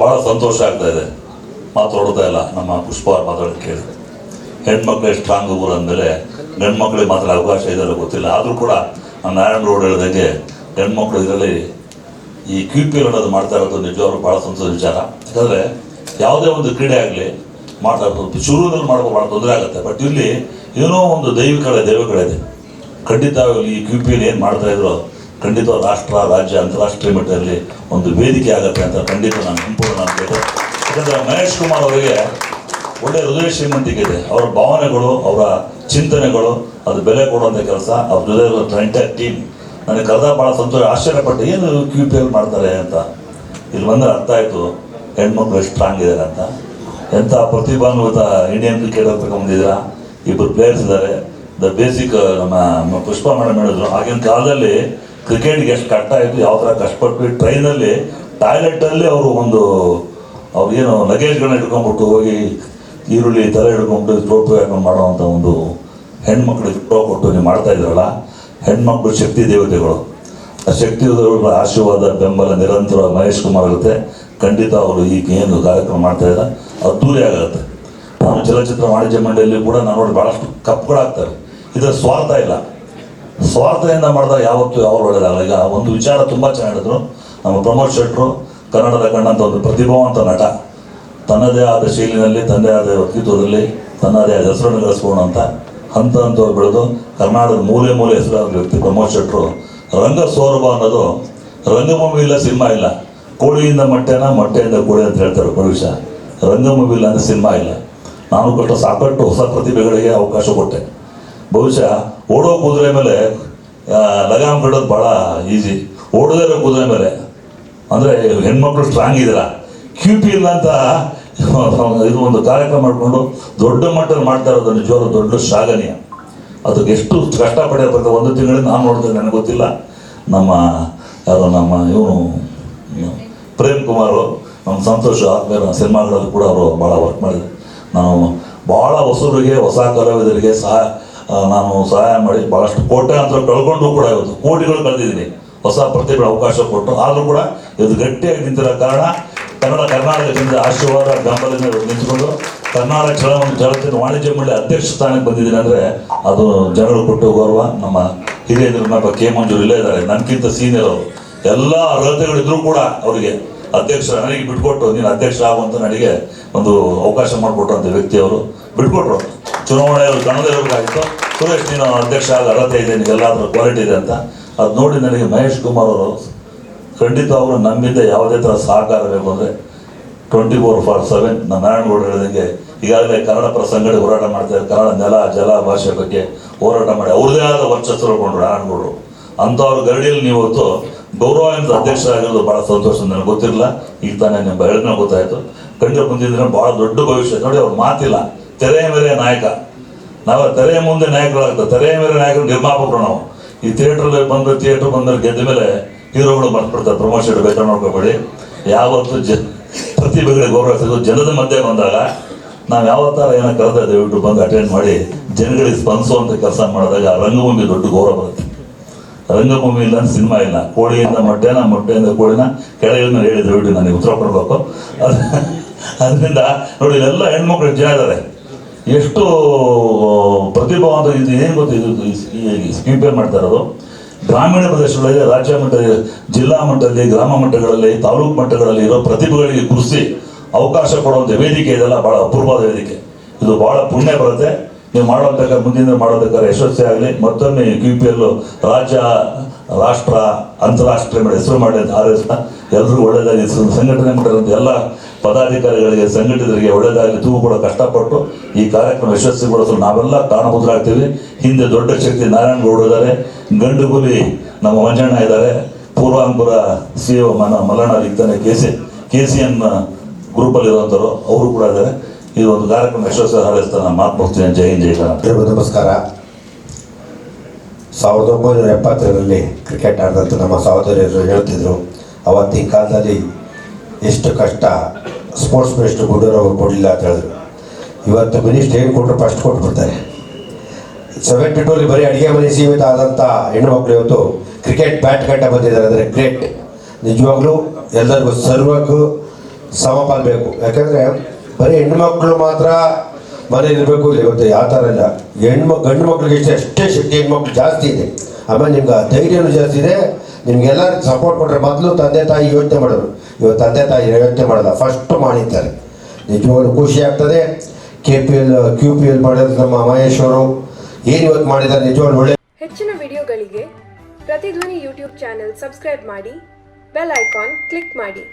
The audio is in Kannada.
ಭಾಳ ಸಂತೋಷ ಆಗ್ತಾ ಇದೆ. ಮಾತಾಡೋದೇ ಇಲ್ಲ, ನಮ್ಮ ಪುಷ್ಪ ಮಾತಾಡೋದು ಕೇಳಿ. ಹೆಣ್ಮಕ್ಳು ಎಷ್ಟು ಸ್ಟ್ರಾಂಗ್ ಊರು ಅಂದಮೇಲೆ ಗಂಡು ಮಕ್ಳಿಗೆ ಮಾತ್ರ ಅವಕಾಶ ಇದೆಲ್ಲ ಗೊತ್ತಿಲ್ಲ. ಆದರೂ ಕೂಡ ನಾನು ನಾರಾಯಣ ರೋಡ್ ಹೇಳ್ದಂಗೆ ಹೆಣ್ಮಕ್ಳು ಇದರಲ್ಲಿ ಈ ಕ್ಯೂ ಪಿ ಅನ್ನೋದು ಮಾಡ್ತಾ ಇರೋದು ನಿಜವಾಗ್ಲೂ ಭಾಳ ಸಂತೋಷ ವಿಚಾರ. ಯಾಕಂದರೆ ಯಾವುದೇ ಒಂದು ಕ್ರೀಡೆ ಆಗಲಿ ಮಾಡ್ತಾ ಇರ್ಬೋದು ಶುರುವಿನಲ್ಲಿ ಮಾಡ್ಬೋದು ಭಾಳ ತೊಂದರೆ ಆಗುತ್ತೆ. ಬಟ್ ಇಲ್ಲಿ ಏನೋ ಒಂದು ದೈವಿಕಳೆ ದೈವಗಳಿದೆ ಖಂಡಿತ ಈ ಕ್ಯೂ ಪಿ ಏನು ಮಾಡ್ತಾ ಇದ್ರು ಖಂಡಿತ ರಾಷ್ಟ್ರ, ರಾಜ್ಯ, ಅಂತಾರಾಷ್ಟ್ರೀಯ ಮಟ್ಟದಲ್ಲಿ ಒಂದು ವೇದಿಕೆ ಆಗುತ್ತೆ ಅಂತ ಖಂಡಿತ ನಾನು ಸಂಪೂರ್ಣ ಅನ್ಬೇಕು ಯಾಕಂದರೆ ಮಹೇಶ್ ಕುಮಾರ್ ಅವರಿಗೆ ಒಳ್ಳೆ ಹೃದಯ ಶ್ರೀಮಂತಿಕೆ ಇದೆ. ಅವರ ಭಾವನೆಗಳು, ಅವರ ಚಿಂತನೆಗಳು, ಅದು ಬೆಲೆ ಕೊಡುವಂಥ ಕೆಲಸ, ಅವ್ರ ಜೊತೆ ಎಂಟೈರ್ ಟೀಮ್ ನನಗೆ ಕರೆದ ಭಾಳ ಸಂತೋಷ, ಆಶ್ಚರ್ಯಪಟ್ಟು ಏನು ಕ್ಯೂ ಪಿ ಎಲ್ ಮಾಡ್ತಾರೆ ಅಂತ. ಇಲ್ಲಿ ಬಂದರೆ ಅರ್ಥ ಆಯಿತು, ಹೆಣ್ಮಕ್ಳು ಸ್ಟ್ರಾಂಗ್ ಇದ್ದಾರೆ ಅಂತ. ಎಂಥ ಪ್ರತಿಭಾನ್ವಿತ ಇಂಡಿಯನ್ ಕ್ರಿಕೆಟ್ ಬಂದಿದ್ದೀರಾ? ಇಬ್ಬರು ಪ್ಲೇಯರ್ಸ್ ಇದ್ದಾರೆ. ದ ಬೇಸಿಕ್ ನಮ್ಮ ಪುಷ್ಪ ಮೇಡಮ್ ಹೇಳಿದ್ರು. ಆಗಿನ ಕಾಲದಲ್ಲಿ ಕ್ರಿಕೆಟ್ಗೆ ಎಷ್ಟು ಕಷ್ಟ ಆಯಿತು ಯಾವ ಥರ ಕಷ್ಟಪಟ್ಟು ಟ್ರೈನಲ್ಲಿ ಟಾಯ್ಲೆಟಲ್ಲಿ ಅವರು ಒಂದು, ಅವ್ರು ಏನು ಲಗೇಜ್ಗಳನ್ನ ಹಿಡ್ಕೊಂಡ್ಬಿಟ್ಟು ಹೋಗಿ ಈರುಳ್ಳಿ, ತಲೆ ಹಿಡ್ಕೊಂಡು ಟೋಪಿ ಹಾಕೊಂಡು ಮಾಡುವಂಥ ಒಂದು ಹೆಣ್ಮಕ್ಳಿಗೆ ಪ್ರೋ ಕೊಟ್ಟು ನೀವು ಮಾಡ್ತಾ ಇದ್ರಲ್ಲ ಹೆಣ್ಮಕ್ಳು ಶಕ್ತಿ ದೇವತೆಗಳು. ಆ ಶಕ್ತಿ ಆಶೀರ್ವಾದ, ಬೆಂಬಲ, ನಿರಂತರ ಮಹೇಶ್ ಕುಮಾರ್ ಇರುತ್ತೆ. ಖಂಡಿತ ಅವರು ಈಗ ಏನು ಕಾರ್ಯಕ್ರಮ ಮಾಡ್ತಾ ಇದ್ದಾರೆ. ಅದ್ದೂರಿ ಆಗುತ್ತೆ. ನಾನು ಚಲನಚಿತ್ರ ವಾಣಿಜ್ಯ ಮಂಡಳಿಯಲ್ಲಿ ಕೂಡ ನಾನು ನೋಡಿ ಭಾಳಷ್ಟು ಕಪ್ಗಳಾಗ್ತವೆ ಇದರ ಸ್ವಾರ್ಥ ಇಲ್ಲ. ಸ್ವಾರ್ಥದಿಂದ ಮಾಡಿದಾಗ ಯಾವತ್ತೂ ಯಾವ ಒಳ್ಳೆಯದಾಗಲ್ಲ ಈಗ ಒಂದು ವಿಚಾರ ತುಂಬ ಚೆನ್ನಾಗಿದ್ರು ನಮ್ಮ ಪ್ರಮೋದ್ ಶೆಟ್ರು, ಕನ್ನಡದ ಕಣ್ಣಂತ ಒಂದು ಪ್ರತಿಭಾವಂತ ನಟ. ತನ್ನದೇ ಆದ ಶೈಲಿನಲ್ಲಿ ತನ್ನದೇ ಆದ ವ್ಯಕ್ತಿತ್ವದಲ್ಲಿ, ತನ್ನದೇ ಆದ ಹೆಸರನ್ನು ಗಳಿಸ್ಕೊಂಡು ಅಂತ ಹಂತ ಹಂತ ಬೆಳೆದು ಕರ್ನಾಟಕದ ಮೂಲೆ ಮೂಲೆ ಹೆಸರಾದ ವ್ಯಕ್ತಿ ಪ್ರಮೋದ್ ಶೆಟ್ರು. ರಂಗ ಸೌರಭ ಅನ್ನೋದು ರಂಗಭೂಮಿ ಇಲ್ಲ, ಸಿನಿಮಾ ಇಲ್ಲ. ಕೋಳಿಯಿಂದ ಮೊಟ್ಟೆನ, ಮೊಟ್ಟೆಯಿಂದ ಕೋಳಿ ಅಂತ ಹೇಳ್ತಾರೆ ಪರುಷ ರಂಗಭೂಮಿ ಇಲ್ಲ ಅಂದರೆ ಸಿನಿಮಾ ಇಲ್ಲ. ನಾನು ಕೊಟ್ಟ ಸಾಕಷ್ಟು ಹೊಸ ಪ್ರತಿಭೆಗಳಿಗೆ ಅವಕಾಶ ಕೊಟ್ಟೆ. ಬಹುಶಃ ಓಡೋ ಕುದುರೆ ಮೇಲೆ ಲಗಾಮ್ ಕಟ್ಟೋದು ಭಾಳ ಈಸಿ. ಓಡದೇ ಇರೋ ಕುದುರೆ ಮೇಲೆ. ಅಂದರೆ ಹೆಣ್ಮಕ್ಳು ಸ್ಟ್ರಾಂಗ್ ಇದ್ದೀರ? ಕ್ಯೂ ಪಿ ಇಲ್ಲ ಅಂತ ಇದು ಒಂದು ಕಾರ್ಯಕ್ರಮ ಮಾಡಿಕೊಂಡು ದೊಡ್ಡ ಮಟ್ಟದಲ್ಲಿ ಮಾಡ್ತಾ ಇರೋದು ನಿಜವಾದ ದೊಡ್ಡ ಶ್ಲಾಘನೀಯ. ಅದಕ್ಕೆ ಎಷ್ಟು ಕಷ್ಟಪಟ್ಟಿರ್ಬೇಕು ಒಂದು ತಿಂಗಳಿಂದ ನಾನು ನೋಡಿದ್ರೆ ನನಗೆ ಗೊತ್ತಿಲ್ಲ. ನಮ್ಮ ಯಾರೋ ನಮ್ಮ ಇವನು ಪ್ರೇಮ್ ಕುಮಾರು ನಮ್ಮ ಸಂತೋಷ ಬೇರೆ ಸಿನಿಮಾಗಳಲ್ಲಿ ಕೂಡ ಅವರು ಭಾಳ ವರ್ಕ್ ಮಾಡಿದ್ರು ನಾವು ಭಾಳ ಹೊಸರಿಗೆ, ಹೊಸ ಕಲಾವಿದರಿಗೆ ಸಹ ನಾನು ಸಹಾಯ ಮಾಡಿ ಭಾಳಷ್ಟು ಅಂತ ಕಳ್ಕೊಂಡು ಕೂಡ ಇವತ್ತು. ಕೋಟಿಗಳು ಕಳೆದಿದ್ದೀನಿ ಹೊಸ ಪ್ರತಿಭೆ, ಅವಕಾಶ ಕೊಟ್ಟು ಆದರೂ ಕೂಡ ಇದು ಗಟ್ಟಿಯಾಗಿ ನಿಂತಿರೋ ಕಾರಣ ಕನ್ನಡ, ಕರ್ನಾಟಕದಿಂದ ಆಶೀರ್ವಾದ ಬೆಂಬಲದಿಂದ ನಿಂತುಕೊಂಡು ಕರ್ನಾಟಕ ಚಳವಳಿ ಚಲನಚಿತ್ರ ವಾಣಿಜ್ಯ ಮಂಡಳಿ ಅಧ್ಯಕ್ಷ ಸ್ಥಾನಕ್ಕೆ ಬಂದಿದ್ದೀನಿ ಅಂದರೆ ಅದು ಜನರು ಕೊಟ್ಟು ಗೌರವ. ನಮ್ಮ ಹಿರಿಯರ ನಮ್ಮ ಕೆ ಮಂಜೂರು ಇಲ್ಲೇ ಇದ್ದಾರೆ. ನನಗಿಂತ ಸೀನಿಯರ್ ಅವರು. ಎಲ್ಲ ಅರ್ಹತೆಗಳಿದ್ರು ಕೂಡ ಅವರಿಗೆ ಅಧ್ಯಕ್ಷ ನನಗೆ ಬಿಟ್ಕೊಟ್ಟು ನೀನು ಅಧ್ಯಕ್ಷ ಆಗುವಂತ ನನಗೆ ಒಂದು ಅವಕಾಶ ಮಾಡಿಕೊಟ್ಟಂತ ವ್ಯಕ್ತಿ ಅವರು. ಬಿಟ್ಕೊಟ್ರು. ಚುನಾವಣೆ ಇರಬೇಕಾಗಿತ್ತು ಸುರೇಶ್, ನೀನು ಅಧ್ಯಕ್ಷ ಆಗ ಅರ್ಹತೆ ಇದೆ ಎಲ್ಲಾದರೂ ಕ್ವಾಲಿಟಿ ಇದೆ ಅಂತ. ಅದು ನೋಡಿ ನನಗೆ ಮಹೇಶ್ ಕುಮಾರ್ ಅವರು ಖಂಡಿತ ಅವರು ನಮ್ಮಿಂದ ಯಾವುದೇ ಥರ ಸಹಕಾರ ಬೇಕು ಅಂದರೆ ಟ್ವೆಂಟಿ ಫೋರ್ ಫಾರ್ ಸೆವೆನ್ ನಮ್ಮ ನಾರಾಯಣಗೌಡ ಹೇಳಿದಂಗೆ ಈಗಾಗಲೇ ಕನ್ನಡ ಪ್ರಸಂಗಡೆ ಹೋರಾಟ ಮಾಡ್ತಾರೆ ಕನ್ನಡ ನೆಲ, ಜಲ, ಭಾಷೆ ಬಗ್ಗೆ ಹೋರಾಟ ಮಾಡಿ. ಅವ್ರದೇ ಆದ ವರ್ಚಸ್ಸು ಕೊಂಡ್ರು ನಾರಾಯಣಗೌಡರು. ಅಂಥವ್ರ ಗರಡಿಯಲ್ಲಿ ನೀವು ಇವತ್ತು ಅಧ್ಯಕ್ಷ ಆಗಿರೋದು ಭಾಳ ಸಂತೋಷ ನನಗೆ ಗೊತ್ತಿರಲಿಲ್ಲ. ಈಗ ತಾನೇ ನಿಮ್ಮ ಹೇಳಿದ್ಮೇಲೆ ಗೊತ್ತಾಯಿತು. ಕಂಡು ಬಂದಿದ್ರೆ ಭಾಳ ದೊಡ್ಡ ಭವಿಷ್ಯ. ನೋಡಿ, ಅವ್ರ ಮಾತಿಲ್ಲ. ತೆರೆಯ ಮೇಲೆ ನಾಯಕ. ನಾವು ತೆರೆಯ ಮುಂದೆ ನಾಯಕರಾಗ್ತದೆ ತೆರೆಯ ಮೇಲೆ ನಾಯಕರು ನಿರ್ಮಾಪಕರು ನಾವು. ಈ ಥಿಯೇಟ್ರಲ್ಲಿ ಬಂದ್ರೆ ಥಿಯೇಟ್ರ್ ಬಂದ್ರೆ ಗೆದ್ದ ಮೇಲೆ ಹೀರೋಗಳು ಬರ್ಬಿಡ್ತಾರೆ ಪ್ರಮೋಷನ್ ಬೇಕಾದ್ರೆ ನೋಡ್ಕೊಬೇಡಿ. ಯಾವತ್ತು ಜ, ಪ್ರತಿಭೆಗಳಿಗೆ ಗೌರವ ಸಿಗೋದು ಜನದ ಮಧ್ಯೆ ಬಂದಾಗ ನಾವು ಯಾವತ್ತಾರ ಏನೋ ಕರೆದ ದಯವಿಟ್ಟು ಬಂದು ಅಟೆಂಡ್ ಮಾಡಿ. ಜನಗಳಿಗೆ ಸ್ಪಂದಿಸುವಂಥ ಕೆಲಸ ಮಾಡಿದಾಗ ರಂಗಭೂಮಿ ದೊಡ್ಡ ಗೌರವ ಬರುತ್ತೆ. ರಂಗಭೂಮಿ ಇಲ್ಲ ಸಿನಿಮಾ ಇಲ್ಲ. ಕೋಳಿಯಿಂದ ಮೊಟ್ಟೆನ ಮೊಟ್ಟೆಯಿಂದ ಕೋಳಿನ ಕೆಳಗಿಂದ ಹೇಳಿದ್ರು. ದಯವಿಟ್ಟು ನನಗೆ ಉತ್ತರ ಕೊಡಬೇಕು. ಅದು, ಅದರಿಂದ ನೋಡಿ ಎಲ್ಲ ಹೆಣ್ಮಕ್ಳು ಜನ ಇದ್ದಾರೆ ಎಷ್ಟು ಪ್ರತಿಭಾವಂತ ಇದು ಏನು ಗೊತ್ತು ಇದು ಪೇ ಮಾಡ್ತಾ ಗ್ರಾಮೀಣ ಪ್ರದೇಶಗಳಲ್ಲಿ, ರಾಜ್ಯ ಮಟ್ಟ ಜಿಲ್ಲಾ ಮಟ್ಟದಲ್ಲಿ ಗ್ರಾಮ ಮಟ್ಟಗಳಲ್ಲಿ ತಾಲೂಕು ಮಟ್ಟಗಳಲ್ಲಿ ಇರೋ ಪ್ರತಿಭೆಗಳಿಗೆ ಕುರಿಸಿ ಅವಕಾಶ ಕೊಡುವಂಥ ವೇದಿಕೆ ಇದೆಲ್ಲ ಭಾಳ ಅಪೂರ್ವದ ವೇದಿಕೆ. ಇದು ಭಾಳ ಪುಣ್ಯ ಬರುತ್ತೆ. ನೀವು ಮುಂದಿನ ಮಾಡೋದಕ್ಕಾದ್ರೆ ಯಶಸ್ವಿ ಆಗಲಿ. ಮತ್ತೊಮ್ಮೆ ಯು ಪಿ ಎಲ್ ರಾಜ್ಯ, ರಾಷ್ಟ್ರ, ಅಂತಾರಾಷ್ಟ್ರೀಯ ಮೇಲೆ ಹೆಸರು ಮಾಡಿ ಅಂತ ಆರೋಗ್ಯ ಎಲ್ಲರೂ ಒಳ್ಳೆಯದಾಗಿ ಸ- ಸಂಘಟನೆ ಮಾಡಿರುವಂಥ ಎಲ್ಲ ಪದಾಧಿಕಾರಿಗಳಿಗೆ, ಸಂಘಟಿತರಿಗೆ ಒಳ್ಳೆಯದಾಗಲಿ ತೂಗು ಕೂಡ ಕಷ್ಟಪಟ್ಟು ಈ ಕಾರ್ಯಕ್ರಮ ಯಶಸ್ವಿಗೊಳಿಸಲು ನಾವೆಲ್ಲ ಕಾರಣಭೂತರಾಗ್ತೀವಿ. ಹಿಂದೆ ದೊಡ್ಡ ಶಕ್ತಿ ನಾರಾಯಣ ಗೌಡ ಇದ್ದಾರೆ. ಗಂಡುಗುಲಿ ನಮ್ಮ ಮಂಜಣ್ಣ ಇದ್ದಾರೆ. ಪೂರ್ವಾಂಗುರ ಸಿ ಒ ಮನ ಮಲ್ಲಣ್ಣ ಇದ್ದಾನೆ K C K C N ಗ್ರೂಪಲ್ಲಿ ಇರುವಂಥವ್ರು ಅವರು ಕೂಡ ಇದ್ದಾರೆ. ಇದು ಒಂದು ಕಾರ್ಯಕ್ರಮ ಯಶಸ್ವಿ ಹಾರೈಸ್ತಾ ನಾನು ಮಾತು ಮುಗ್ತೀನಿ ಜೈ ಜೈ ಎಲ್ರಿಗೂ ನಮಸ್ಕಾರ. ಸಾವಿರದ ಒಂಬೈನೂರ ಎಪ್ಪತ್ತರಲ್ಲಿ ಕ್ರಿಕೆಟ್ ಆಡಿದಂಥ ನಮ್ಮ ಸಹೋದರಿಯರು ಹೇಳ್ತಿದ್ರು, ಅವತ್ತಿನ ಕಾಲದಲ್ಲಿ ಎಷ್ಟು ಕಷ್ಟ ಸ್ಪೋರ್ಟ್ಸ್ ಮಿನಿಸ್ಟರ್ ಅವ್ರು ಕೊಡಲಿಲ್ಲ ಅಂತ ಹೇಳಿದ್ರು. ಇವತ್ತು ಮಿನಿಸ್ಟರ್ ಏನು ಕೊಟ್ಟರು ಫಸ್ಟ್ ಕೊಟ್ಬಿಡ್ತಾರೆ. ಸೆವೆಂಟಿ ಟೂಲಿ ಬರೀ ಅಡುಗೆ ಮನೆ ಸೀಮಿತ ಆದಂಥ ಹೆಣ್ಣುಮಕ್ಳು ಇವತ್ತು ಕ್ರಿಕೆಟ್ ಬ್ಯಾಟ್ ಗಂಟೆ ಬಂದಿದ್ದಾರೆ. ಅಂದರೆ ಗ್ರೇಟ್ ನಿಜವಾಗ್ಲೂ ಎಲ್ಲರಿಗೂ ಸರ್ವಕ್ಕೂ ಸಮಪಾಲ್ ಬೇಕು. ಯಾಕಂದರೆ ಬರೀ ಹೆಣ್ಮಕ್ಳು ಮಾತ್ರ ಮನೇಲಿ ಇರಬೇಕು, ಇವತ್ತು ಯಾವ ಥರ ಇಲ್ಲ. ಹೆಣ್ಮ, ಗಂಡು ಮಕ್ಳಿಗೆ ಎಷ್ಟು ಅಷ್ಟೇ ಶಕ್ತಿ ಹೆಣ್ಮಕ್ಳು ಜಾಸ್ತಿ ಇದೆ. ಆಮೇಲೆ ನಿಮ್ಗೆ ಧೈರ್ಯನೂ ಜಾಸ್ತಿ ಇದೆ. ನಿಮ್ಗೆಲ್ಲ ಸಪೋರ್ಟ್ ಕೊಟ್ಟರೆ ಮೊದಲು ತಂದೆ ತಾಯಿ ಯೋಚನೆ ಮಾಡೋರು. ಇವತ್ತು ತಂದೆ ತಾಯಿ ಯೋಚನೆ ಮಾಡಲ್ಲ ಫಸ್ಟ್ ಮಾಡಿದ್ದಾರೆ. ನಿಜವಾಗ್ಲೂ ಖುಷಿ ಆಗ್ತದೆ. K P L Q P L ಮಾಡಿದ್ರು ನಮ್ಮ ಮಹೇಶ್ವರು. ಏನು ಇವತ್ತು ಮಾಡಿದ್ದಾರೆ ನಿಜವಾಗ್ಲೂ ಒಳ್ಳೆ ಹೆಚ್ಚಿನ ವಿಡಿಯೋಗಳಿಗೆ ಪ್ರತಿಧ್ವನಿ ಯೂಟ್ಯೂಬ್ ಚಾನೆಲ್ ಸಬ್ಸ್ಕ್ರೈಬ್ ಮಾಡಿ, ಬೆಲ್ ಐಕಾನ್ ಕ್ಲಿಕ್ ಮಾಡಿ.